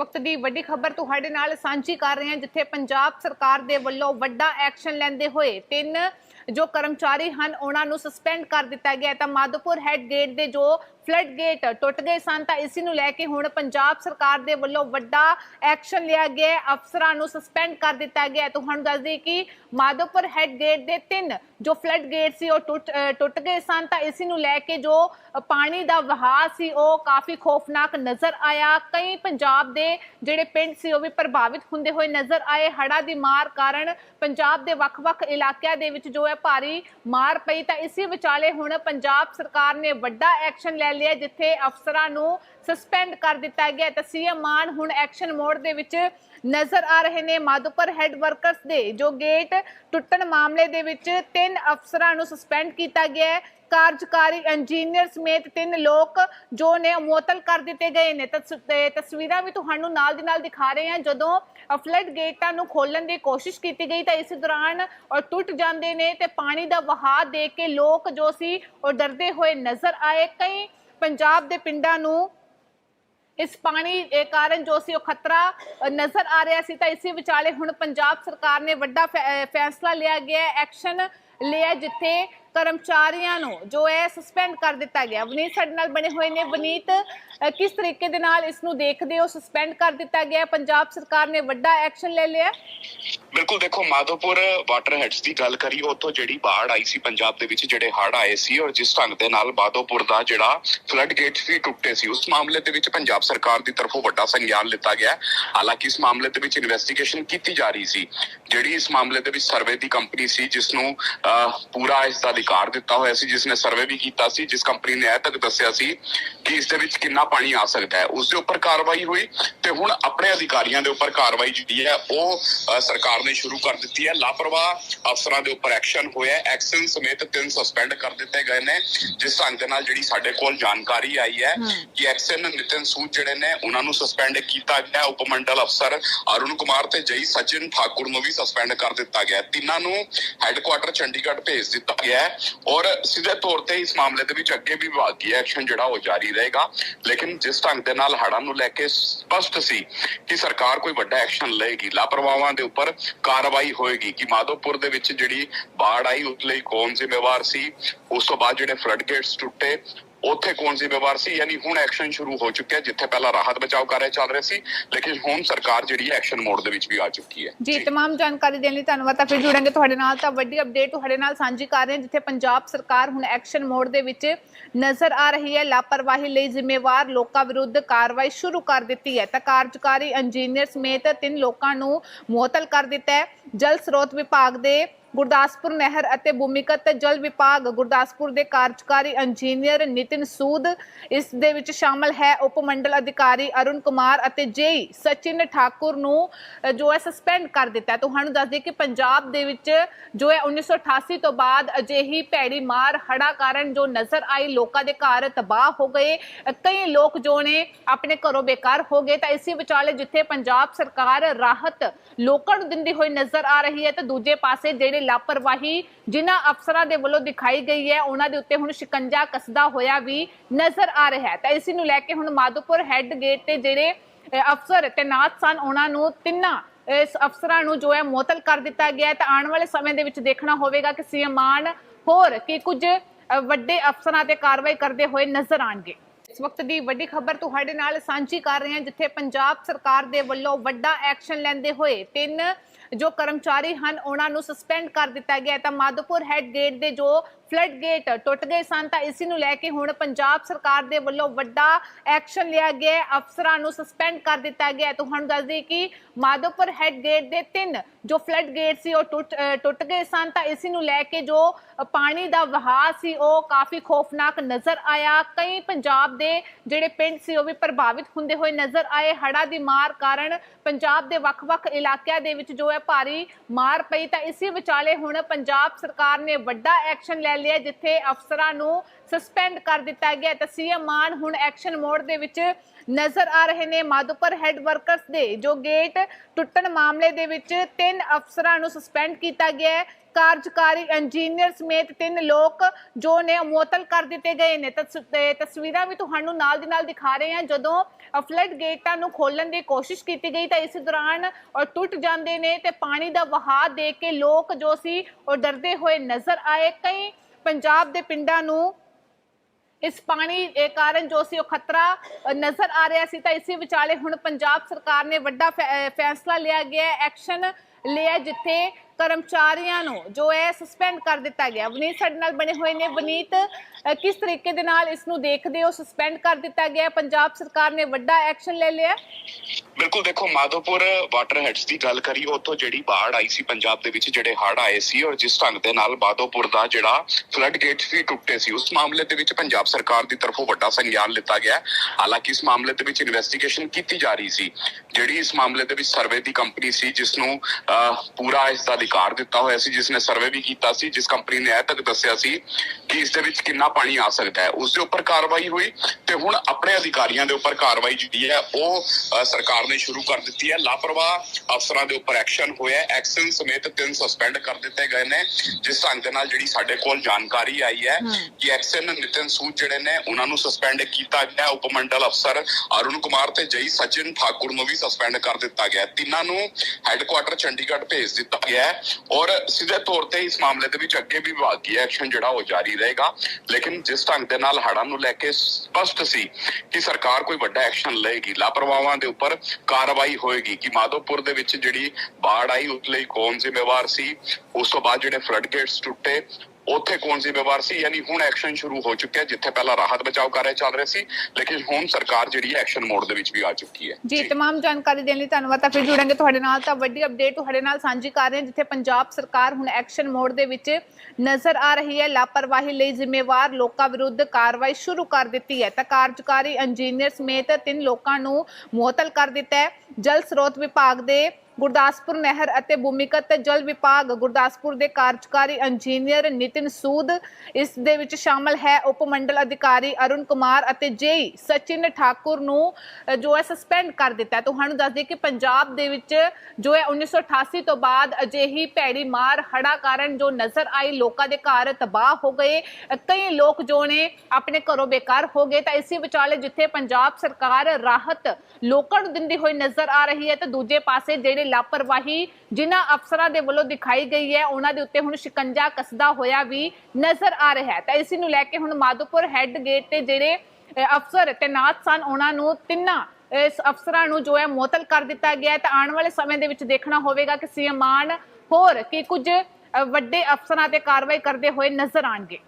ਵਕਤ ਦੀ ਵੱਡੀ ਖਬਰ ਤੁਹਾਡੇ ਨਾਲ ਸਾਂਝੀ ਕਰ ਰਹੇ ਹਾਂ, ਜਿੱਥੇ ਪੰਜਾਬ ਸਰਕਾਰ ਦੇ ਵੱਲੋਂ ਵੱਡਾ ਐਕਸ਼ਨ ਲੈਂਦੇ ਹੋਏ ਤਿੰਨ ਜੋ ਕਰਮਚਾਰੀ ਹਨ, ਉਹਨਾਂ ਨੂੰ ਸਸਪੈਂਡ ਕਰ ਦਿੱਤਾ ਗਿਆ ਤਾਂ ਮਾਧੋਪੁਰ ਹੈੱਡ ਗੇਟ ਦੇ ਜੋ ਫਲੱਡ ਗੇਟ ਟੁੱਟ ਗਏ ਸਨ, ਤਾਂ ਇਸ ਨੂੰ ਲੈ ਕੇ ਹੁਣ ਪੰਜਾਬ ਸਰਕਾਰ ਦੇ ਵੱਲੋਂ ਵੱਡਾ ਐਕਸ਼ਨ ਲਿਆ ਗਿਆ ਅਫਸਰਾਂ ਨੂੰ ਸਸਪੈਂਡ ਕਰ ਦਿੱਤਾ ਗਿਆ ਤੁਹਾਨੂੰ ਦੱਸ ਦਈਏ ਕਿ ਮਾਧੋਪੁਰ ਹੈੱਡ ਗੇਟ ਦੇ ਤਿੰਨ ਜੋ ਫਲੱਡ ਗੇਟ ਸੀ, ਉਹ ਟੁੱਟ ਟੁੱਟ ਗਏ ਸਨ। ਤਾਂ ਇਸ ਨੂੰ ਲੈ ਕੇ ਜੋ ਪਾਣੀ ਦਾ ਵਹਾਅ ਸੀ, ਉਹ ਕਾਫੀ ਖੌਫਨਾਕ ਨਜ਼ਰ ਆਇਆ। ਕਈ ਪੰਜਾਬ ਦੇ ਜਿਹੜੇ ਪਿੰਡ ਸੀ, ਉਹ ਵੀ ਪ੍ਰਭਾਵਿਤ ਹੁੰਦੇ ਹੋਏ ਨਜ਼ਰ ਆਏ। ਹੜ੍ਹਾਂ ਦੀ ਮਾਰ ਕਾਰਨ ਪੰਜਾਬ ਦੇ ਵੱਖ-ਵੱਖ ਇਲਾਕਿਆਂ ਦੇ ਵਿੱਚ ਜੋ ਹੈ ਭਾਰੀ ਮਾਰ ਪਈ ਤਾਂ ਇਸੇ ਵਿਚਾਲੇ ਹੁਣ ਪੰਜਾਬ ਸਰਕਾਰ ਨੇ ਵੱਡਾ ਐਕਸ਼ਨ ਲੈ ਲਿਆ ਜਿੱਥੇ ਅਫਸਰਾਂ ਨੂੰ ਸਸਪੈਂਡ ਕਰ ਦਿੱਤਾ ਗਿਆ ਹੈ। ਤਾਂ ਸੀਐਮ ਮਾਨ ਹੁਣ ਐਕਸ਼ਨ ਮੋਡ ਦੇ ਵਿੱਚ ਨਜ਼ਰ ਆ ਰਹੇ ਨੇ। ਮਾਧੋਪੁਰ ਹੈੱਡ ਵਰਕਰਸ ਦੇ ਜੋ ਗੇਟ ਟੁੱਟਣ ਮਾਮਲੇ ਦੇ ਵਿੱਚ ਤਿੰਨ ਅਫਸਰਾਂ ਨੂੰ ਸਸਪੈਂਡ ਕੀਤਾ ਗਿਆ ਹੈ। ਕਾਰਜਕਾਰੀ ਇੰਜੀਨੀਅਰ ਸਮੇਤ ਤਿੰਨ ਲੋਕ ਜੋ ਨੇ ਮੁਅਤਲ ਕਰ ਦਿੱਤੇ ਗਏ ਨੇ। ਤਸਵੀਰਾਂ ਵੀ ਤੁਹਾਨੂੰ ਨਾਲ ਦੀ ਨਾਲ ਦਿਖਾ ਰਹੇ ਹਾਂ। ਜਦੋਂ ਫਲੱਡ ਗੇਟਾਂ ਨੂੰ ਖੋਲਣ ਦੀ ਕੋਸ਼ਿਸ਼ ਕੀਤੀ ਗਈ ਤਾਂ ਇਸ ਦੌਰਾਨ ਉਹ ਟੁੱਟ ਜਾਂਦੇ ਨੇ ਤੇ ਪਾਣੀ ਦਾ ਵਹਾਅ ਦੇਖ ਕੇ ਲੋਕ ਜੋ ਸੀ ਉਹ ਡਰਦੇ ਹੋਏ ਨਜ਼ਰ ਆਏ। ਕਈ ਪੰਜਾਬ ਦੇ ਪਿੰਡਾਂ ਨੂੰ ਇਸ ਪਾਣੀ ਕਾਰਨ ਜੋ ਸੀ ਉਹ ਖਤਰਾ ਨਜ਼ਰ ਆ ਰਿਹਾ ਸੀ ਤਾਂ ਇਸੇ ਵਿਚਾਲੇ ਹੁਣ ਪੰਜਾਬ ਸਰਕਾਰ ਨੇ ਵੱਡਾ ਫੈ- ਫੈਸਲਾ ਲਿਆ ਗਿਆ ਐਕਸ਼ਨ ਲਿਆ ਜਿੱਥੇ ਕਰਮਚਾਰੀਆਂ ਨੂੰ ਜੋ ਹੈ ਸਸਪੈਂਡ ਕਰ ਦਿੱਤਾ ਗਿਆ। ਵਨੀਤ ਸਾਡੇ ਨਾਲ ਬਣੇ ਹੋਏ ਨੇ। ਵਨੀਤ ਕਿਸ ਤਰੀਕੇ ਦੇ ਨਾਲ ਇਸ ਨੂੰ ਦੇਖਦੇ ਹੋ? ਸਸਪੈਂਡ ਕਰ ਦਿੱਤਾ ਗਿਆ। ਪੰਜਾਬ ਸਰਕਾਰ ਨੇ ਵੱਡਾ ਐਕਸ਼ਨ ਲੈ ਲਿਆ। ਬਿਲਕੁਲ ਦੇਖੋ, ਮਾਧੋਪੁਰ ਵਾਟਰ ਹੈਡਸ ਦੀ ਗੱਲ ਕਰੀ ਉੱਥੋਂ ਜਿਹੜੀ ਬਾੜ ਆਈ ਸੀ ਪੰਜਾਬ ਦੇ ਵਿੱਚ, ਜਿਹੜੇ ਹੜ੍ਹ ਆਏ ਸੀ ਔਰ ਜਿਸ ਢੰਗ ਦੇ ਨਾਲ ਮਾਧੋਪੁਰ ਦਾ ਜਿਹੜਾ ਫਲੱਡ ਗੇਟ ਸੀ, ਟੁੱਟੇ ਸੀ, ਉਸ ਮਾਮਲੇ ਦੇ ਵਿੱਚ ਪੰਜਾਬ ਸਰਕਾਰ ਦੀ ਤਰਫੋਂ ਵੱਡਾ ਸੰਗਿਆਨ ਲਿੱਤਾ ਗਿਆ। ਹਾਲਾਂਕਿ ਇਸ ਮਾਮਲੇ ਦੇ ਵਿੱਚ ਇਨਵੈਸਟੀਗੇਸ਼ਨ ਕੀਤੀ ਜਾ ਰਹੀ ਸੀ। ਜਿਹੜੀ ਇਸ ਮਾਮਲੇ ਦੇ ਵਿੱਚ ਸਰਵੇ ਦੀ ਕੰਪਨੀ ਸੀ, ਜਿਸ ਨੂੰ ਪੂਰਾ ਇਸ ਦਾ ਅਧਿਕਾਰ ਦਿੱਤਾ ਹੋਇਆ ਸੀ ਜਿਸ ਨੇ ਸਰਵੇ ਵੀ ਕੀਤਾ ਸੀ ਜਿਸ ਕੰਪਨੀ ਨੇ ਇਹ ਤੱਕ ਦੱਸਿਆ ਸੀ ਕਿ ਇਸ ਦੇ ਵਿੱਚ ਕਿੰਨਾ ਪਾਣੀ ਆ ਸਕਦਾ ਹੈ। ਉਸ ਦੇ ਉੱਪਰ ਕਾਰਵਾਈ ਹੋਈ ਤੇ ਹੁਣ ਆਪਣੇ ਅਧਿਕਾਰੀਆਂ ਦੇ ਉੱਪਰ ਕਾਰਵਾਈ ਜਿਹੜੀ ਹੈ ਉਹ ਸਰਕਾਰ ਨੇ ਸ਼ੁਰੂ ਕਰ ਦਿੱਤੀ ਹੈ। ਲਾਪਰਵਾਹ ਅਫਸਰਾਂ ਦੇ ਉੱਪਰ ਐਕਸ਼ਨ ਹੋਇਆ ਐਕਸ਼ਨ ਸਮੇਤ ਤਿੰਨ ਸਸਪੈਂਡ ਕਰ ਦਿੱਤੇ ਗਏ ਨੇ ਜਿਸ ਢੰਗ ਦੇ ਨਾਲ ਜਿਹੜੀ ਸਾਡੇ ਕੋਲ ਜਾਣਕਾਰੀ ਆਈ ਹੈ ਕਿ ਐਕਸ਼ਨ ਨਿਤਿਨ ਸੂਦ ਜਿਹੜੇ ਨੇ ਉਹਨਾਂ ਨੂੰ ਸਸਪੈਂਡ ਕੀਤਾ ਗਿਆ। ਉਪ ਮੰਡਲ ਅਫਸਰ ਅਰੁਣ ਕੁਮਾਰ ਤੇ ਜਈ ਸਚਿਨ ਠਾਕੁਰ ਨੂੰ ਵੀ ਸਸਪੈਂਡ ਕਰ ਦਿੱਤਾ ਗਿਆ। ਤਿੰਨਾਂ ਨੂੰ ਹੈੱਡਕੁਆਟਰ ਚੰਡੀਗੜ੍ਹ ਭੇਜ ਦਿੱਤਾ ਗਿਆ ਹੈ ਔਰ ਸਿੱਧੇ ਤੌਰ ਤੇ ਇਸ ਮਾਮਲੇ ਦੇ ਵਿੱਚ ਅੱਗੇ ਵੀ ਵਿਭਾਗੀ ਐਕਸ਼ਨ ਜਿਹੜਾ ਉਹ ਜਾਰੀ ਰਹੇਗਾ। ਲੇਕਿਨ ਜਿਸ ਢੰਗ ਦੇ ਨਾਲ ਹੜ੍ਹਾਂ ਨੂੰ ਲੈ ਕੇ ਸਪਸ਼ਟ ਸੀ ਕਿ ਸਰਕਾਰ ਕੋਈ ਵੱਡਾ ਐਕਸ਼ਨ ਲਏਗੀ, ਲਾਪਰਵਾਹਾਂ ਦੇ ਉੱਪਰ ਕਾਰਵਾਈ ਹੋਏਗੀ ਕਿ ਮਾਧੋਪੁਰ ਦੇ ਵਿੱਚ ਜਿਹੜੀ ਬਾੜ ਆਈ, ਉਸ ਲਈ ਕੌਣ ਜ਼ਿੰਮੇਵਾਰ ਸੀ? ਉਸ ਤੋਂ ਬਾਅਦ ਜਿਹੜੇ ਫਲੱਡ ਗੇਟਸ ਟੁੱਟੇ ਉੱਥੇ ਕੌਣ ਜ਼ਿੰਮੇਵਾਰ ਸੀ ਯਾਨੀ ਹੁਣ ਐਕਸ਼ਨ ਸ਼ੁਰੂ ਹੋ ਚੁੱਕਿਆ ਜਿੱਥੇ ਪਹਿਲਾਂ ਰਾਹਤ ਬਚਾਓ ਕਾਰਜ ਚੱਲ ਰਹੇ ਸੀ ਲੇਕਿਨ ਹੁਣ ਸਰਕਾਰ ਜਿਹੜੀ ਹੈ ਐਕਸ਼ਨ ਮੋਡ ਦੇ ਵਿੱਚ ਵੀ ਆ ਚੁੱਕੀ ਹੈ ਜੀ तमाम ਜਾਣਕਾਰੀ ਦੇਣ ਲਈ ਧੰਨਵਾਦ ਤਾਂ ਫਿਰ ਜੁੜਾਂਗੇ ਤੁਹਾਡੇ ਨਾਲ ਤਾਂ ਵੱਡੀ ਅਪਡੇਟ ਤੁਹਾਡੇ ਨਾਲ ਸਾਂਝੀ ਕਰ ਰਹੇ ਹਾਂ ਜਿੱਥੇ ਪੰਜਾਬ ਸਰਕਾਰ ਹੁਣ ਐਕਸ਼ਨ ਮੋਡ ਦੇ ਵਿੱਚ ਨਜ਼ਰ ਆ ਰਹੀ ਹੈ ਲਾਪਰਵਾਹੀ ਲਈ ਜ਼ਿੰਮੇਵਾਰ ਲੋਕਾਂ ਵਿਰੁੱਧ ਕਾਰਵਾਈ ਸ਼ੁਰੂ ਕਰ ਦਿੱਤੀ ਹੈ ਤਾਂ ਕਾਰਜਕਾਰੀ ਇੰਜੀਨੀਅਰ ਸਮੇਤ ਤਿੰਨ ਲੋਕਾਂ ਨੂੰ ਮੁਅਤਲ ਕਰ ਦਿੱਤਾ ਹੈ ਜਲ ਸਰੋਤ ਵਿਭਾਗ ਦੇ ਗੁਰਦਾਸਪੁਰ ਨਹਿਰ ਅਤੇ ਭੂਮੀਗਤ ਜਲ ਵਿਭਾਗ ਗੁਰਦਾਸਪੁਰ ਦੇ ਕਾਰਜਕਾਰੀ ਇੰਜੀਨੀਅਰ ਨਿਤਿਨ ਸੂਦ ਇਸ ਦੇ ਵਿੱਚ ਸ਼ਾਮਲ ਹੈ। ਉਪ ਮੰਡਲ ਅਧਿਕਾਰੀ ਅਰੁਣ ਕੁਮਾਰ ਅਤੇ ਜੇਈ ਸਚਿਨ ਠਾਕੁਰ ਨੂੰ ਜੋ ਹੈ ਸਸਪੈਂਡ ਕਰ ਦਿੱਤਾ ਹੈ। ਤੁਹਾਨੂੰ ਦੱਸ ਦਈਏ ਕਿ ਪੰਜਾਬ ਦੇ ਵਿੱਚ ਜੋ ਹੈ 1988 ਤੋਂ ਬਾਅਦ ਅਜਿਹੀ ਭੈੜੀ ਮਾਰ ਹੜਾ ਕਾਰਨ ਜੋ ਨਜ਼ਰ ਆਈ, ਲੋਕਾਂ ਦੇ ਘਰ ਤਬਾਹ ਹੋ ਗਏ। ਕਈ ਲੋਕ ਜੋ ਨੇ ਆਪਣੇ ਘਰੋਂ ਬੇਕਾਰ ਹੋ ਗਏ। ਤਾਂ ਇਸੇ ਵਿਚਾਲੇ ਜਿੱਥੇ ਪੰਜਾਬ ਸਰਕਾਰ ਰਾਹਤ ਲੋਕਾਂ ਨੂੰ ਦਿੰਦੀ ਹੋਈ ਨਜ਼ਰ ਆ ਰਹੀ ਹੈ, ਤਾਂ ਦੂਜੇ ਪਾਸੇ ਜਿਹੜੇ ਲਾਪਰਵਾਹੀ ਜਿਨ੍ਹਾਂ ਅਫਸਰਾਂ ਦੇ ਵੱਲੋਂ ਦਿਖਾਈ ਗਈ ਹੈ, ਉਹਨਾਂ ਦੇ ਉੱਤੇ ਹੁਣ ਸ਼ਿਕੰਜਾ ਕੱਸਦਾ ਹੋਇਆ ਵੀ ਨਜ਼ਰ ਆ ਰਿਹਾ ਹੈ। ਤਾਂ ਇਸੇ ਨੂੰ ਲੈ ਕੇ ਹੁਣ ਮਾਧੋਪੁਰ ਹੈੱਡ ਗੇਟ ਤੇ ਜਿਹੜੇ ਅਫਸਰ ਤੈਨਾਤ ਸਨ, ਉਹਨਾਂ ਨੂੰ ਤਿੰਨਾਂ ਇਸ ਅਫਸਰਾਂ ਨੂੰ ਜੋ ਹੈ ਮੁਅਤਲ ਕਰ ਦਿੱਤਾ ਗਿਆ ਤਾਂ ਆਉਣ ਵਾਲੇ ਸਮੇਂ ਦੇ ਵਿੱਚ ਦੇਖਣਾ ਹੋਵੇਗਾ ਕਿ ਸੀਐਮ ਮਾਨ ਹੋਰ ਕੀ ਕੁਝ ਵੱਡੇ ਅਫਸਰਾਂ ਤੇ ਕਾਰਵਾਈ ਕਰਦੇ ਹੋਏ ਨਜ਼ਰ ਆਣਗੇ ਇਸ ਵਕਤ ਦੀ ਵੱਡੀ ਖਬਰ ਤੁਹਾਡੇ ਨਾਲ ਸਾਂਝੀ ਕਰ ਰਹੇ ਹਾਂ, ਜਿੱਥੇ ਪੰਜਾਬ ਸਰਕਾਰ ਦੇ ਵੱਲੋਂ ਵੱਡਾ ਐਕਸ਼ਨ ਲੈਂਦੇ ਹੋਏ ਤਿੰਨ ਜੋ ਕਰਮਚਾਰੀ ਹਨ, ਉਹਨਾਂ ਨੂੰ ਸਸਪੈਂਡ ਕਰ ਦਿੱਤਾ ਗਿਆ ਤਾਂ ਮਾਧੋਪੁਰ ਹੈੱਡ ਗੇਟ ਦੇ ਜੋ ਫਲੱਡ ਗੇਟ ਟੁੱਟ ਗਏ ਸਨ ਤਾਂ ਇਸ ਨੂੰ ਲੈ ਕੇ ਹੁਣ ਪੰਜਾਬ ਸਰਕਾਰ ਦੇ ਵੱਲੋਂ ਵੱਡਾ ਐਕਸ਼ਨ ਲਿਆ ਗਿਆ ਹੈ। ਅਫਸਰਾਂ ਨੂੰ ਸਸਪੈਂਡ ਕਰ ਦਿੱਤਾ ਗਿਆ ਹੈ। ਤੁਹਾਨੂੰ ਦੱਸ ਦਈਏ ਕਿ ਮਾਧੋਪੁਰ ਹੈੱਡ ਗੇਟ ਦੇ ਤਿੰਨ ਜੋ ਫਲੱਡ ਗੇਟ ਸੀ, ਉਹ ਟੁੱਟ ਟੁੱਟ ਗਏ ਸਨ ਤਾਂ ਇਸ ਨੂੰ ਲੈ ਕੇ ਜੋ ਪਾਣੀ ਦਾ ਵਹਾਅ ਸੀ, ਉਹ ਕਾਫੀ ਖੌਫਨਾਕ ਨਜ਼ਰ ਆਇਆ। ਕਈ ਪੰਜਾਬ ਦੇ ਜਿਹੜੇ ਪਿੰਡ ਸੀ, ਉਹ ਵੀ ਪ੍ਰਭਾਵਿਤ ਹੁੰਦੇ ਹੋਏ ਨਜ਼ਰ ਆਏ। ਹੜ੍ਹਾਂ ਦੀ ਮਾਰ ਕਾਰਨ ਪੰਜਾਬ ਦੇ ਵੱਖ-ਵੱਖ ਇਲਾਕਿਆਂ ਦੇ ਵਿੱਚ ਜੋ ਹੈ ਭਾਰੀ ਮਾਰ ਪਈ ਤਾਂ ਇਸੇ ਵਿਚਾਲੇ ਹੁਣ ਪੰਜਾਬ ਸਰਕਾਰ ਨੇ ਵੱਡਾ ਐਕਸ਼ਨ ਲੈ ਲਿਆ ਜਿੱਥੇ ਅਫਸਰਾਂ ਨੂੰ ਸਸਪੈਂਡ ਕਰ ਦਿੱਤਾ ਗਿਆ ਤਾਂ ਸੀਐਮ ਮਾਨ ਹੁਣ ਐਕਸ਼ਨ ਮੋਡ ਦੇ ਵਿੱਚ ਨਜ਼ਰ ਆ ਰਹੇ ਨੇ। ਮਾਧੋਪੁਰ ਹੈੱਡ ਵਰਕਰਸ ਦੇ ਜੋ ਗੇਟ ਟੁੱਟਣ ਮਾਮਲੇ ਦੇ ਵਿੱਚ ਤਿੰਨ ਅਫਸਰਾਂ ਨੂੰ ਸਸਪੈਂਡ ਕੀਤਾ ਗਿਆ ਹੈ। ਕਾਰਜਕਾਰੀ ਇੰਜੀਨੀਅਰ ਸਮੇਤ ਤਿੰਨ ਲੋਕ ਜੋ ਨੇ ਮੁਅਤਲ ਕਰ ਦਿੱਤੇ ਗਏ ਨੇ। ਤਸਵੀਰਾਂ ਵੀ ਤੁਹਾਨੂੰ ਨਾਲ ਦੀ ਨਾਲ ਦਿਖਾ ਰਹੇ ਹਾਂ। ਜਦੋਂ ਫਲੱਡ ਗੇਟਾਂ ਨੂੰ ਖੋਲਣ ਦੀ ਕੋਸ਼ਿਸ਼ ਕੀਤੀ ਗਈ ਤਾਂ ਇਸ ਦੌਰਾਨ ਉਹ ਟੁੱਟ ਜਾਂਦੇ ਨੇ ਤੇ ਪਾਣੀ ਦਾ ਵਹਾਅ ਦੇਖ ਕੇ ਲੋਕ ਜੋ ਸੀ ਉਹ ਡਰਦੇ ਹੋਏ ਨਜ਼ਰ ਆਏ। ਕਈ ਪੰਜਾਬ ਦੇ ਪਿੰਡਾਂ ਨੂੰ ਇਸ ਪਾਣੀ ਦੇ ਕਾਰਨ ਜੋ ਸੀ ਉਹ ਖਤਰਾ ਨਜ਼ਰ ਆ ਰਿਹਾ ਸੀ ਤਾਂ ਇਸੇ ਵਿਚਾਲੇ ਹੁਣ ਪੰਜਾਬ ਸਰਕਾਰ ਨੇ ਵੱਡਾ ਫੈ- ਫੈਸਲਾ ਲਿਆ ਗਿਆ, ਐਕਸ਼ਨ ਲਿਆ ਜਿੱਥੇ ਕਰਮਚਾਰੀਆਂ ਨੂੰ ਜੋ ਹੈ ਸਸਪੈਂਡ ਕਰ ਦਿੱਤਾ ਗਿਆ। ਵਨੀਤ ਸਾਡੇ ਨਾਲ ਬਣੇ ਹੋਏ ਨੇ। ਵਨੀਤ ਕਿਸ ਤਰੀਕੇ ਦੇ ਨਾਲ ਇਸ ਨੂੰ ਦੇਖਦੇ ਹੋ? ਸਸਪੈਂਡ ਕਰ ਦਿੱਤਾ ਗਿਆ। ਪੰਜਾਬ ਸਰਕਾਰ ਨੇ ਵੱਡਾ ਐਕਸ਼ਨ ਲੈ ਲਿਆ। ਬਿਲਕੁਲ ਦੇਖੋ, ਮਾਧੋਪੁਰ ਵਾਟਰ ਹੈਡਸ ਦੀ ਗੱਲ ਕਰੀ ਉੱਥੋਂ ਜਿਹੜੀ ਬਾੜ ਆਈ ਸੀ ਪੰਜਾਬ ਦੇ ਵਿੱਚ, ਜਿਹੜੇ ਹੜ੍ਹ ਆਏ ਸੀ ਔਰ ਜਿਸ ਢੰਗ ਦੇ ਨਾਲ ਮਾਧੋਪੁਰ ਦਾ ਜਿਹੜਾ ਫਲੱਡ ਗੇਟ ਸੀ, ਟੁੱਟੇ ਸੀ, ਉਸ ਮਾਮਲੇ ਦੇ ਵਿੱਚ ਪੰਜਾਬ ਸਰਕਾਰ ਦੀ ਤਰਫੋਂ ਵੱਡਾ ਸੰਗਿਆਨ ਲਿੱਤਾ ਗਿਆ ਹਾਲਾਂਕਿ ਇਸ ਮਾਮਲੇ ਦੇ ਵਿੱਚ ਇਨਵੈਸਟੀਗੇਸ਼ਨ ਕੀਤੀ ਜਾ ਰਹੀ ਸੀ। ਜਿਹੜੀ ਇਸ ਮਾਮਲੇ ਦੇ ਵਿੱਚ ਸਰਵੇ ਦੀ ਕੰਪਨੀ ਸੀ, ਜਿਸ ਨੂੰ ਪੂਰਾ ਇਸ ਦਾ ਅਧਿਕਾਰ ਦਿੱਤਾ ਹੋਇਆ ਸੀ ਜਿਸ ਨੇ ਸਰਵੇ ਵੀ ਕੀਤਾ ਸੀ ਜਿਸ ਕੰਪਨੀ ਨੇ ਇਹ ਤੱਕ ਦੱਸਿਆ ਸੀ ਕਿ ਇਸ ਦੇ ਵਿੱਚ ਕਿੰਨਾ ਪਾਣੀ ਆ ਸਕਦਾ ਹੈ। ਉਸ ਦੇ ਉੱਪਰ ਕਾਰਵਾਈ ਹੋਈ ਤੇ ਹੁਣ ਆਪਣੇ ਅਧਿਕਾਰੀਆਂ ਦੇ ਉੱਪਰ ਕਾਰਵਾਈ ਜਿਹੜੀ ਹੈ ਉਹ ਸਰਕਾਰ ਨੇ ਸ਼ੁਰੂ ਕਰ ਦਿੱਤੀ ਹੈ। ਲਾਪਰਵਾਹ ਅਫਸਰਾਂ ਦੇ ਉੱਪਰ ਐਕਸ਼ਨ ਹੋਇਆ ਐਕਸ਼ਨ ਸਮੇਤ ਤਿੰਨ ਸਸਪੈਂਡ ਕਰ ਦਿੱਤੇ ਗਏ ਨੇ ਜਿਸ ਢੰਗ ਨਾਲ ਜਿਹੜੀ ਸਾਡੇ ਕੋਲ ਜਾਣਕਾਰੀ ਆਈ ਹੈ ਕਿ ਐਕਸ਼ਨ ਨਿਤਿਨ ਸੂਦ ਜਿਹੜੇ ਨੇ ਉਹਨਾਂ ਨੂੰ ਸਸਪੈਂਡ ਕੀਤਾ ਗਿਆ ਉਪ ਮੰਡਲ ਅਫਸਰ ਅਰੁਣ ਕੁਮਾਰ ਤੇ ਜਈ ਸਚਿਨ ਠਾਕੁਰ ਨੂੰ ਵੀ ਸਸਪੈਂਡ ਕਰ ਦਿੱਤਾ ਗਿਆ ਹੈ। ਤਿੰਨਾਂ ਨੂੰ ਹੈੱਡਕੁਆਟਰ ਚੰਡੀਗੜ੍ਹ ਭੇਜ ਦਿੱਤਾ ਗਿਆ ਹੈ। ਔਰ ਸਿੱਧੇ ਤੌਰ ਤੇ ਇਸ ਮਾਮਲੇ ਦੇ ਵਿੱਚ ਅੱਗੇ ਵੀ ਵਿਭਾਗੀ ਐਕਸ਼ਨ ਜਿਹੜਾ ਉਹ ਜਾਰੀ ਰਹੇਗਾ। ਲੇਕਿਨ ਜਿਸ ਢੰਗ ਦੇ ਨਾਲ ਹੜ੍ਹਾਂ ਨੂੰ ਲੈ ਕੇ ਸਪਸ਼ਟ ਸੀ ਕਿ ਸਰਕਾਰ ਕੋਈ ਵੱਡਾ ਐਕਸ਼ਨ ਲਏਗੀ, ਲਾਪਰਵਾਹਾਂ ਦੇ ਉੱਪਰ ਕਾਰਵਾਈ ਹੋਏਗੀ ਕਿ ਮਾਧੋਪੁਰ ਦੇ ਵਿੱਚ ਜਿਹੜੀ ਬਾੜ ਆਈ, ਉਸ ਲਈ ਕੌਣ ਜ਼ਿੰਮੇਵਾਰ ਸੀ? ਉਸ ਤੋਂ ਬਾਅਦ ਜਿਹੜੇ ਫਲੱਡ ਗੇਟਸ ਟੁੱਟੇ ਉੱਥੇ ਕੌਣ ਜ਼ਿੰਮੇਵਾਰ ਸੀ ਯਾਨੀ ਹੁਣ ਐਕਸ਼ਨ ਸ਼ੁਰੂ ਹੋ ਚੁੱਕਿਆ ਜਿੱਥੇ ਪਹਿਲਾਂ ਰਾਹਤ ਬਚਾਓ ਕਾਰਜ ਚੱਲ ਰਹੇ ਸੀ ਲੇਕਿਨ ਹੁਣ ਸਰਕਾਰ ਜਿਹੜੀ ਹੈ ਐਕਸ਼ਨ ਮੋਡ ਦੇ ਵਿੱਚ ਵੀ ਆ ਚੁੱਕੀ ਹੈ ਜੀ तमाम ਜਾਣਕਾਰੀ ਦੇਣ ਲਈ ਧੰਨਵਾਦ ਤਾਂ ਫਿਰ ਜੁੜਾਂਗੇ ਤੁਹਾਡੇ ਨਾਲ ਤਾਂ ਵੱਡੀ ਅਪਡੇਟ ਤੁਹਾਡੇ ਨਾਲ ਸਾਂਝੀ ਕਰ ਰਹੇ ਹਾਂ ਜਿੱਥੇ ਪੰਜਾਬ ਸਰਕਾਰ ਹੁਣ ਐਕਸ਼ਨ ਮੋਡ ਦੇ ਵਿੱਚ ਨਜ਼ਰ ਆ ਰਹੀ ਹੈ ਲਾਪਰਵਾਹੀ ਲਈ ਜ਼ਿੰਮੇਵਾਰ ਲੋਕਾਂ ਵਿਰੁੱਧ ਕਾਰਵਾਈ ਸ਼ੁਰੂ ਕਰ ਦਿੱਤੀ ਹੈ ਤਾਂ ਕਾਰਜਕਾਰੀ ਇੰਜੀਨੀਅਰ ਸਮੇਤ ਤਿੰਨ ਲੋਕਾਂ ਨੂੰ ਮੁਅਤਲ ਕਰ ਦਿੱਤਾ ਹੈ ਜਲ ਸਰੋਤ ਵਿਭਾਗ ਦੇ ਗੁਰਦਾਸਪੁਰ ਨਹਿਰ ਅਤੇ ਭੂਮੀਗਤ ਜਲ ਵਿਭਾਗ ਗੁਰਦਾਸਪੁਰ ਦੇ ਕਾਰਜਕਾਰੀ ਇੰਜੀਨੀਅਰ ਨਿਤਿਨ ਸੂਦ ਇਸ ਦੇ ਵਿੱਚ ਸ਼ਾਮਲ ਹੈ। ਉਪ ਮੰਡਲ ਅਧਿਕਾਰੀ ਅਰੁਣ ਕੁਮਾਰ ਅਤੇ ਜੇਈ ਸਚਿਨ ਠਾਕੁਰ ਨੂੰ ਜੋ ਹੈ ਸਸਪੈਂਡ ਕਰ ਦਿੱਤਾ ਤੁਹਾਨੂੰ ਦੱਸ ਦਈਏ ਕਿ ਪੰਜਾਬ ਦੇ ਵਿੱਚ ਜੋ ਹੈ 1988 ਤੋਂ ਬਾਅਦ ਅਜਿਹੀ ਭੈੜੀ ਮਾਰ ਹੜਾ ਕਾਰਨ ਜੋ ਨਜ਼ਰ ਆਈ, ਲੋਕਾਂ ਦੇ ਘਰ ਤਬਾਹ ਹੋ ਗਏ। ਕਈ ਲੋਕ ਜੋ ਨੇ ਆਪਣੇ ਘਰੋਂ ਬੇਕਾਰ ਹੋ ਗਏ। ਤਾਂ ਇਸੇ ਵਿਚਾਲੇ ਜਿੱਥੇ ਪੰਜਾਬ ਸਰਕਾਰ ਰਾਹਤ ਲੋਕਾਂ ਨੂੰ ਦਿੰਦੀ ਹੋਈ ਨਜ਼ਰ ਆ ਰਹੀ ਹੈ, ਤਾਂ ਦੂਜੇ ਪਾਸੇ ਜਿਹੜੇ ਲਾਪਰਵਾਹੀ ਜਿਨ੍ਹਾਂ ਅਫਸਰਾਂ ਦੇ ਵੱਲੋਂ ਦਿਖਾਈ ਗਈ ਹੈ, ਉਹਨਾਂ ਦੇ ਉੱਤੇ ਹੁਣ ਸ਼ਿਕੰਜਾ ਕੱਸਦਾ ਹੋਇਆ ਵੀ ਨਜ਼ਰ ਆ ਰਿਹਾ ਹੈ। ਤਾਂ ਇਸੇ ਨੂੰ ਲੈ ਕੇ ਹੁਣ ਮਾਧੋਪੁਰ ਹੈੱਡ ਗੇਟ ਤੇ ਜਿਹੜੇ ਅਫਸਰ ਤੈਨਾਤ ਸਨ, ਉਹਨਾਂ ਨੂੰ ਤਿੰਨਾਂ ਇਸ ਅਫਸਰਾਂ ਨੂੰ ਜੋ ਹੈ ਮੁਅਤਲ ਕਰ ਦਿੱਤਾ ਗਿਆ ਹੈ। ਤਾਂ ਆਉਣ ਵਾਲੇ ਸਮੇਂ ਦੇ ਵਿੱਚ ਦੇਖਣਾ ਹੋਵੇਗਾ ਕਿ ਸੀਐਮ ਮਾਨ ਹੋਰ ਕੀ ਕੁਝ ਵੱਡੇ ਅਫਸਰਾਂ ਤੇ ਕਾਰਵਾਈ ਕਰਦੇ ਹੋਏ ਨਜ਼ਰ ਆਣਗੇ